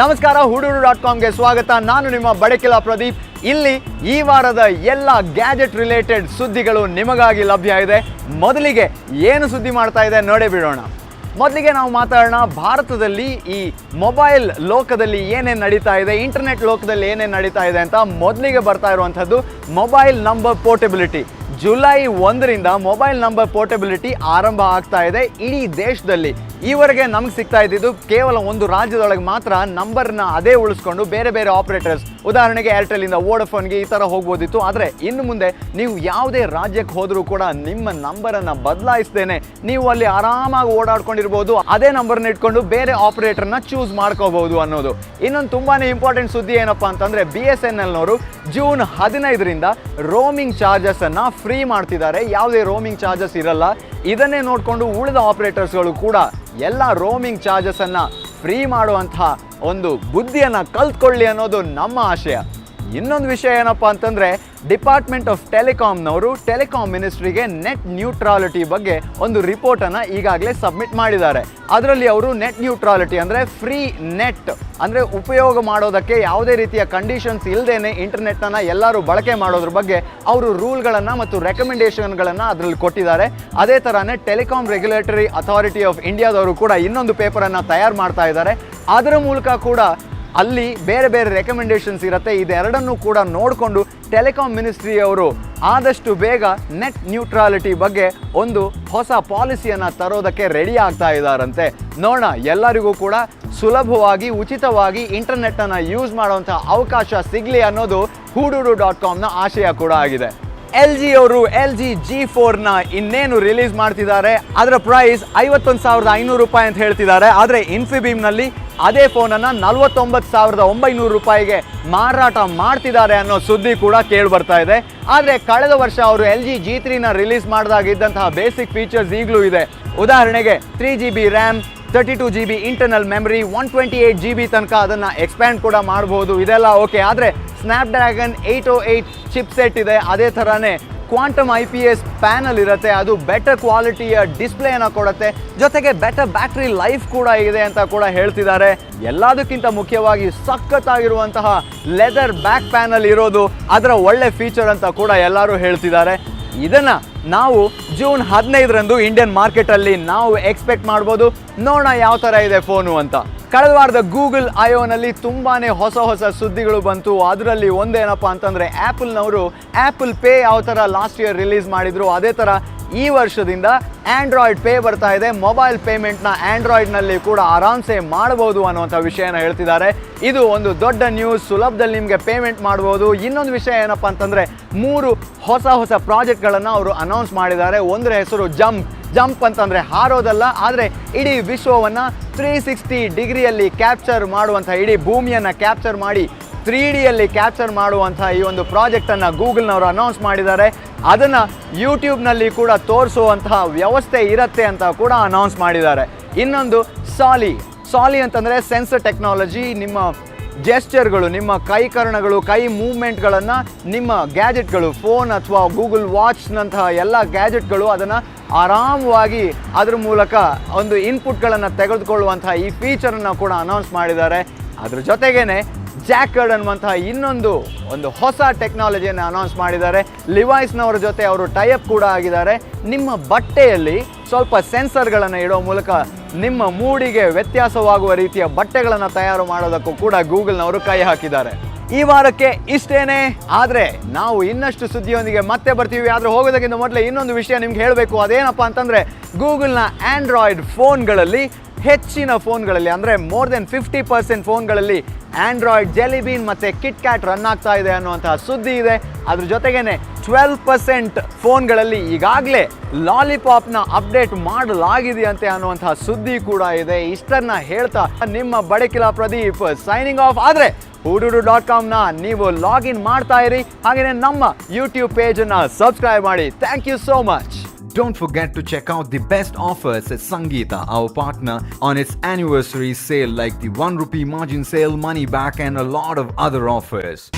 ನಮಸ್ಕಾರ ಹುಡುಗರು ಡಾಟ್ ಕಾಮ್ಗೆ ಸ್ವಾಗತ. ನಾನು ನಿಮ್ಮ ಬಡಕಿಲ ಪ್ರದೀಪ್. ಇಲ್ಲಿ ಈ ವಾರದ ಎಲ್ಲ ಗ್ಯಾಜೆಟ್ ರಿಲೇಟೆಡ್ ಸುದ್ದಿಗಳು ನಿಮಗಾಗಿ ಲಭ್ಯ ಇದೆ. ಮೊದಲಿಗೆ ಏನು ಸುದ್ದಿ ಮಾಡ್ತಾ ಇದೆ ನೋಡೇ ಬಿಡೋಣ. ಮೊದಲಿಗೆ ನಾವು ಮಾತಾಡೋಣ, ಭಾರತದಲ್ಲಿ ಈ ಮೊಬೈಲ್ ಲೋಕದಲ್ಲಿ ಏನೇನು ನಡೀತಾ ಇದೆ ಇಂಟರ್ನೆಟ್ ಲೋಕದಲ್ಲಿ ಏನೇನು ನಡೀತಾ ಇದೆ ಅಂತ ಮೊದಲಿಗೆ ಬರ್ತಾ ಇರುವಂಥದ್ದು ಮೊಬೈಲ್ ನಂಬರ್ ಪೋರ್ಟಬಿಲಿಟಿ. ಜುಲೈ ಒಂದರಿಂದ ಮೊಬೈಲ್ ನಂಬರ್ ಪೋರ್ಟಬಿಲಿಟಿ ಆರಂಭ ಆಗ್ತಾ ಇದೆ ಇಡೀ ದೇಶದಲ್ಲಿ. ಈವರೆಗೆ ನಮ್ಗೆ ಸಿಗ್ತಾ ಇದ್ದಿದ್ದು ಕೇವಲ ಒಂದು ರಾಜ್ಯದೊಳಗೆ ಮಾತ್ರ ನಂಬರ್ನ ಅದೇ ಉಳಿಸ್ಕೊಂಡು ಬೇರೆ ಬೇರೆ ಆಪರೇಟರ್ಸ್ ಉದಾಹರಣೆಗೆ ಏರ್ಟೆಲಿಂದ ವೋಡಫೋನ್ಗೆ ಈ ಥರ ಹೋಗ್ಬೋದಿತ್ತು. ಆದರೆ ಇನ್ನು ಮುಂದೆ ನೀವು ಯಾವುದೇ ರಾಜ್ಯಕ್ಕೆ ಹೋದರೂ ಕೂಡ ನಿಮ್ಮ ನಂಬರನ್ನು ಬದಲಾಯಿಸ್ತೇನೆ ನೀವು ಅಲ್ಲಿ ಆರಾಮಾಗಿ ಓಡಾಡ್ಕೊಂಡಿರ್ಬೋದು. ಅದೇ ನಂಬರ್ನ ಇಟ್ಕೊಂಡು ಬೇರೆ ಆಪರೇಟರ್ನ ಚೂಸ್ ಮಾಡ್ಕೋಬಹುದು ಅನ್ನೋದು. ಇನ್ನೊಂದು ತುಂಬಾನೇ ಇಂಪಾರ್ಟೆಂಟ್ ಸುದ್ದಿ ಏನಪ್ಪಾ ಅಂತಂದ್ರೆ ಬಿ ಎಸ್ ಎನ್ ಎಲ್ನವರು ಜೂನ್ ಹದಿನೈದರಿಂದ ರೋಮಿಂಗ್ ಚಾರ್ಜಸ್ ಅನ್ನ ಫ್ರೀ ಮಾಡ್ತಿದ್ದಾರೆ. ಯಾವುದೇ ರೋಮಿಂಗ್ ಚಾರ್ಜಸ್ ಇರಲ್ಲ. ಇದನ್ನೇ ನೋಡಿಕೊಂಡು ಉಳಿದ ಆಪರೇಟರ್ಸ್ಗಳು ಕೂಡ ಎಲ್ಲ ರೋಮಿಂಗ್ ಚಾರ್ಜಸ್ ಅನ್ನ ಫ್ರೀ ಮಾಡುವಂತಹ ಒಂದು ಬುದ್ಧಿಯನ್ನು ಕಲ್ತ್ಕೊಳ್ಳಿ ಅನ್ನೋದು ನಮ್ಮ ಆಶಯ. ಇನ್ನೊಂದು ವಿಷಯ ಏನಪ್ಪ ಅಂತಂದ್ರೆ ಡಿಪಾರ್ಟ್ಮೆಂಟ್ ಆಫ್ ಟೆಲಿಕಾಮ್ನವರು ಟೆಲಿಕಾಂ ಮಿನಿಸ್ಟ್ರಿಗೆ ನೆಟ್ ನ್ಯೂಟ್ರಾಲಿಟಿ ಬಗ್ಗೆ ಒಂದು ರಿಪೋರ್ಟನ್ನು ಈಗಾಗಲೇ ಸಬ್ಮಿಟ್ ಮಾಡಿದ್ದಾರೆ. ಅದರಲ್ಲಿ ಅವರು ನೆಟ್ ನ್ಯೂಟ್ರಾಲಿಟಿ ಅಂದರೆ ಫ್ರೀ ನೆಟ್ ಅಂದರೆ ಉಪಯೋಗ ಮಾಡೋದಕ್ಕೆ ಯಾವುದೇ ರೀತಿಯ ಕಂಡೀಷನ್ಸ್ ಇಲ್ಲದೇನೆ ಇಂಟರ್ನೆಟ್ಟನ್ನು ಎಲ್ಲರೂ ಬಳಕೆ ಮಾಡೋದ್ರ ಬಗ್ಗೆ ಅವರು ರೂಲ್ಗಳನ್ನು ಮತ್ತು ರೆಕಮೆಂಡೇಷನ್ಗಳನ್ನು ಅದರಲ್ಲಿ ಕೊಟ್ಟಿದ್ದಾರೆ. ಅದೇ ಥರನೇ ಟೆಲಿಕಾಂ ರೆಗ್ಯುಲೇಟರಿ ಅಥಾರಿಟಿ ಆಫ್ ಇಂಡಿಯಾದವರು ಕೂಡ ಇನ್ನೊಂದು ಪೇಪರನ್ನು ತಯಾರು ಮಾಡ್ತಾ ಇದ್ದಾರೆ. ಅದರ ಮೂಲಕ ಕೂಡ ಅಲ್ಲಿ ಬೇರೆ ಬೇರೆ ರೆಕಮೆಂಡೇಶನ್ಸ್ ಇರುತ್ತೆ. ಇದೆರಡನ್ನೂ ಕೂಡ ನೋಡಿಕೊಂಡು ಟೆಲಿಕಾಮ್ ಮಿನಿಸ್ಟ್ರಿಯವರು ಆದಷ್ಟು ಬೇಗ ನೆಟ್ ನ್ಯೂಟ್ರಾಲಿಟಿ ಬಗ್ಗೆ ಒಂದು ಹೊಸ ಪಾಲಿಸಿಯನ್ನು ತರೋದಕ್ಕೆ ರೆಡಿ ಆಗ್ತಾ ಇದ್ದಾರಂತೆ ನೋಡೋಣ, ಎಲ್ಲರಿಗೂ ಕೂಡ ಸುಲಭವಾಗಿ, ಉಚಿತವಾಗಿ ಇಂಟರ್ನೆಟ್ಟನ್ನು ಯೂಸ್ ಮಾಡುವಂಥ ಅವಕಾಶ ಸಿಗಲಿ ಅನ್ನೋದು ಹೂಡೂಡು ಡಾಟ್ ಕಾಮ್ನ ಆಶಯ ಕೂಡ ಆಗಿದೆ. ಎಲ್ ಜಿ ಅವರು ಎಲ್ ಜಿ ಜಿ ಫೋರ್ನ ಇನ್ನೇನು ರಿಲೀಸ್ ಮಾಡ್ತಿದ್ದಾರೆ? ಅದರ ಪ್ರೈಸ್ ಐವತ್ತೊಂದು ಸಾವಿರದ ಐನೂರು ರೂಪಾಯಿ ಅಂತ ಹೇಳ್ತಿದ್ದಾರೆ. ಆದರೆ ಇನ್ಫಿಬೀಮ್ನಲ್ಲಿ ಅದೇ ಫೋನನ್ನು ನಲ್ವತ್ತೊಂಬತ್ತು ಸಾವಿರದ ಒಂಬೈನೂರು ರೂಪಾಯಿಗೆ ಮಾರಾಟ ಮಾಡ್ತಿದ್ದಾರೆ ಅನ್ನೋ ಸುದ್ದಿ ಕೂಡ ಕೇಳಿ ಬರ್ತಾ ಇದೆ. ಆದರೆ ಕಳೆದ ವರ್ಷ ಅವರು ಎಲ್ ಜಿ ಜಿ ತ್ರೀನ ರಿಲೀಸ್ ಮಾಡಿದಾಗ ಇದ್ದಂತಹ ಬೇಸಿಕ್ ಫೀಚರ್ಸ್ ಈಗಲೂ ಇದೆ. ಉದಾಹರಣೆಗೆ three G B RAM thirty two G B internal memory one twenty eight G B ತನಕ ಅದನ್ನು ಎಕ್ಸ್ಪ್ಯಾಂಡ್ ಕೂಡ ಮಾಡ್ಬೋದು. ಇದೆಲ್ಲ ಓಕೆ ಆದರೆ Snapdragon eight O eight chip set ಇದೆ. ಅದೇ ಥರನೇ quantum I P S panel ಇರುತ್ತೆ. ಅದು ಬೆಟರ್ ಕ್ವಾಲಿಟಿಯ ಡಿಸ್ಪ್ಲೇನ ಕೊಡುತ್ತೆ. ಜೊತೆಗೆ ಬೆಟರ್ ಬ್ಯಾಟ್ರಿ ಲೈಫ್ ಕೂಡ ಇದೆ ಅಂತ ಕೂಡ ಹೇಳ್ತಿದ್ದಾರೆ. ಎಲ್ಲದಕ್ಕಿಂತ ಮುಖ್ಯವಾಗಿ ಸಖತ್ತಾಗಿರುವಂತಹ ಲೆದರ್ ಬ್ಯಾಕ್ ಪ್ಯಾನಲ್ ಇರೋದು ಅದರ ಒಳ್ಳೆ ಫೀಚರ್ ಅಂತ ಕೂಡ ಎಲ್ಲರೂ ಹೇಳ್ತಿದ್ದಾರೆ. ಇದನ್ನ ನಾವು ಜೂನ್ ಹದಿನೈದರಂದು ಇಂಡಿಯನ್ ಮಾರ್ಕೆಟಲ್ಲಿ ನಾವು ಎಕ್ಸ್ಪೆಕ್ಟ್ ಮಾಡ್ಬೋದು. ನೋಡೋಣ ಯಾವ ಥರ ಇದೆ ಫೋನು ಅಂತ. ಕಳೆದ ವಾರದ ಗೂಗಲ್ನಲ್ಲಿ ತುಂಬಾನೇ ಹೊಸ ಹೊಸ ಸುದ್ದಿಗಳು ಬಂತು. ಅದರಲ್ಲಿ ಒಂದೇನಪ್ಪ ಅಂತಂದರೆ ಆ್ಯಪಲ್ನವರು ಆ್ಯಪಲ್ ಪೇ ಯಾವ ಥರ ಲಾಸ್ಟ್ ಇಯರ್ ರಿಲೀಸ್ ಮಾಡಿದ್ರು, ಅದೇ ಥರ ಈ ವರ್ಷದಿಂದ ಆಂಡ್ರಾಯ್ಡ್ ಪೇ ಬರ್ತಾ ಇದೆ. ಮೊಬೈಲ್ ಪೇಮೆಂಟ್ನ ಆ್ಯಂಡ್ರಾಯ್ಡ್ನಲ್ಲಿ ಕೂಡ ಆರಾಮ್ಸೆ ಮಾಡಬಹುದು ಅನ್ನುವಂಥ ವಿಷಯನ ಹೇಳ್ತಿದ್ದಾರೆ. ಇದು ಒಂದು ದೊಡ್ಡ ನ್ಯೂಸ್ ಸುಲಭದಲ್ಲಿ ನಿಮಗೆ ಪೇಮೆಂಟ್ ಮಾಡ್ಬೋದು. ಇನ್ನೊಂದು ವಿಷಯ ಏನಪ್ಪ ಅಂತಂದರೆ, ಮೂರು ಹೊಸ ಹೊಸ ಪ್ರಾಜೆಕ್ಟ್ಗಳನ್ನು ಅವರು ಅನೌನ್ಸ್ ಮಾಡಿದ್ದಾರೆ. ಒಂದರ ಹೆಸರು ಜಂಪ್ ಜಂಪ್ ಅಂತಂದರೆ ಹಾರೋದಲ್ಲ, ಆದರೆ ಇಡೀ ವಿಶ್ವವನ್ನು ತ್ರೀ ಸಿಕ್ಸ್ಟಿ ಡಿಗ್ರಿಯಲ್ಲಿ ಕ್ಯಾಪ್ಚರ್ ಮಾಡುವಂಥ, ಇಡೀ ಭೂಮಿಯನ್ನು ಕ್ಯಾಪ್ಚರ್ ಮಾಡಿ ತ್ರೀ ಡಿಯಲ್ಲಿ ಕ್ಯಾಪ್ಚರ್ ಮಾಡುವಂಥ ಈ ಒಂದು ಪ್ರಾಜೆಕ್ಟನ್ನು ಗೂಗಲ್ನವರು ಅನೌನ್ಸ್ ಮಾಡಿದ್ದಾರೆ. ಅದನ್ನು ಯೂಟ್ಯೂಬ್ನಲ್ಲಿ ಕೂಡ ತೋರಿಸುವಂತಹ ವ್ಯವಸ್ಥೆ ಇರುತ್ತೆ ಅಂತ ಕೂಡ ಅನೌನ್ಸ್ ಮಾಡಿದ್ದಾರೆ. ಇನ್ನೊಂದು ಸಾಲಿ. ಸಾಲಿ ಅಂತಂದರೆ ಸೆನ್ಸರ್ ಟೆಕ್ನಾಲಜಿ ನಿಮ್ಮ ಜೆಸ್ಚರ್ಗಳು ನಿಮ್ಮ ಕೈಕರಣಗಳು ಕೈ ಮೂವ್ಮೆಂಟ್ಗಳನ್ನು ನಿಮ್ಮ ಗ್ಯಾಜೆಟ್ಗಳು ಫೋನ್ ಅಥವಾ ಗೂಗಲ್ ವಾಚ್ನಂತಹ ಎಲ್ಲ ಗ್ಯಾಜೆಟ್ಗಳು ಅದನ್ನು ಆರಾಮವಾಗಿ ಅದ್ರ ಮೂಲಕ ಒಂದು ಇನ್ಪುಟ್ಗಳನ್ನು ತೆಗೆದುಕೊಳ್ಳುವಂತಹ ಈ ಫೀಚರನ್ನು ಕೂಡ ಅನೌನ್ಸ್ ಮಾಡಿದ್ದಾರೆ. ಅದ್ರ ಜೊತೆಗೇನೆ ಜಾಕರ್ಡ್ ಅನ್ನುವಂತಹ ಇನ್ನೊಂದು ಒಂದು ಹೊಸ ಟೆಕ್ನಾಲಜಿಯನ್ನು ಅನೌನ್ಸ್ ಮಾಡಿದ್ದಾರೆ. ಲಿವಾಯ್ಸ್ನವ್ರ ಜೊತೆ ಅವರು ಟೈಅಪ್ ಕೂಡ ಆಗಿದ್ದಾರೆ. ನಿಮ್ಮ ಬಟ್ಟೆಯಲ್ಲಿ ಸ್ವಲ್ಪ ಸೆನ್ಸರ್ಗಳನ್ನು ಇಡೋ ಮೂಲಕ ನಿಮ್ಮ ಮೂಡಿಗೆ ವ್ಯತ್ಯಾಸವಾಗುವ ರೀತಿಯ ಬಟ್ಟೆಗಳನ್ನು ತಯಾರು ಮಾಡೋದಕ್ಕೂ ಕೂಡ ಗೂಗಲ್ನವರು ಕೈ ಹಾಕಿದ್ದಾರೆ. ಈ ವಾರಕ್ಕೆ ಇಷ್ಟೇನೆ? ಆದರೆ ನಾವು ಇನ್ನಷ್ಟು ಸುದ್ದಿಯೊಂದಿಗೆ ಮತ್ತೆ ಬರ್ತೀವಿ. ಆದರೆ ಹೋಗೋದಕ್ಕಿಂತ ಮೊದಲೇ ಇನ್ನೊಂದು ವಿಷಯ ನಿಮ್ಗೆ ಹೇಳಬೇಕು. ಅದೇನಪ್ಪ ಅಂತಂದರೆ ಗೂಗಲ್ನ ಆ್ಯಂಡ್ರಾಯ್ಡ್ ಫೋನ್ಗಳಲ್ಲಿ ಹೆಚ್ಚಿನ ಫೋನ್ಗಳಲ್ಲಿ ಅಂದರೆ ಮೋರ್ ದೆನ್ ಫಿಫ್ಟಿ ಪರ್ಸೆಂಟ್ ಫೋನ್ಗಳಲ್ಲಿ ಆಂಡ್ರಾಯ್ಡ್ ಜೆಲಿಬೀನ್ ಮತ್ತು ಕಿಟ್ ಕ್ಯಾಟ್ ರನ್ ಆಗ್ತಾ ಇದೆ ಅನ್ನುವಂತಹ ಸುದ್ದಿ ಇದೆ. ಅದ್ರ ಜೊತೆಗೇನೆ ಟ್ವೆಲ್ ಪರ್ಸೆಂಟ್ ಫೋನ್ಗಳಲ್ಲಿ ಈಗಾಗಲೇ ಲಾಲಿಪಾಪ್ನ ಅಪ್ಡೇಟ್ ಮಾಡಲಾಗಿದೆಯಂತೆ ಅನ್ನುವಂತಹ ಸುದ್ದಿ ಕೂಡ ಇದೆ. ಇಷ್ಟನ್ನ ಹೇಳ್ತಾ ನಿಮ್ಮ ಬಡಕಿಲ ಪ್ರದೀಪ್ ಸೈನಿಂಗ್ ಆಫ್ ಆದರೆ ಹುಡುಡು ಡಾಟ್ ಕಾಮ್ನ ನೀವು ಲಾಗಿನ್ ಮಾಡ್ತಾ ಇರಿ. ಹಾಗೆಯೇ ನಮ್ಮ ಯೂಟ್ಯೂಬ್ ಪೇಜನ್ನು ಸಬ್ಸ್ಕ್ರೈಬ್ ಮಾಡಿ. Thank you so much Don't forget to check out the best offers at Sangeeta, our partner, on its anniversary sale like the 1 rupee margin sale, money back, and a lot of other offers.